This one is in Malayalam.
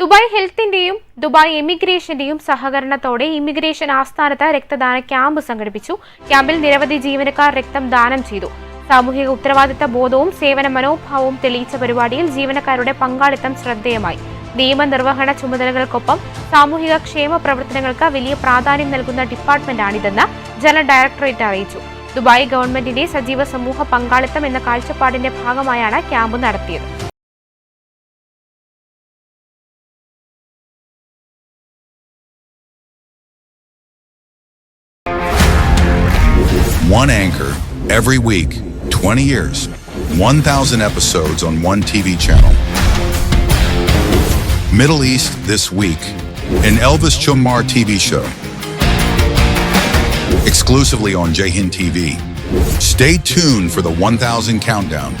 ദുബായ് ഹെൽത്തിന്റെയും ദുബായ് എമിഗ്രേഷന്റെയും സഹകരണത്തോടെ ഇമിഗ്രേഷൻ ആസ്ഥാനത്ത് രക്തദാന ക്യാമ്പ് സംഘടിപ്പിച്ചു. ക്യാമ്പിൽ നിരവധി ജീവനക്കാർ രക്തം ദാനം ചെയ്തു. സാമൂഹിക ഉത്തരവാദിത്ത ബോധവും സേവന മനോഭാവവും തെളിയിച്ച പരിപാടിയിൽ ജീവനക്കാരുടെ പങ്കാളിത്തം ശ്രദ്ധേയമായി. നിയമനിർവഹണ ചുമതലകൾക്കൊപ്പം സാമൂഹിക ക്ഷേമ പ്രവർത്തനങ്ങൾക്ക് വലിയ പ്രാധാന്യം നൽകുന്ന ഡിപ്പാർട്ട്മെന്റാണിതെന്ന് ജനറൽ ഡയറക്ടറേറ്റ് അറിയിച്ചു. ദുബായ് ഗവൺമെന്റിന്റെ സജീവ സമൂഹ പങ്കാളിത്തം എന്ന കാഴ്ചപ്പാടിന്റെ ഭാഗമായാണ് ക്യാമ്പ് നടത്തിയത്. One anchor every week, 20 years, 1,000 episodes on one TV channel. Middle East This Week, an Elvis Chumar TV show. Exclusively on Jahin TV. Stay tuned for the 1,000 countdown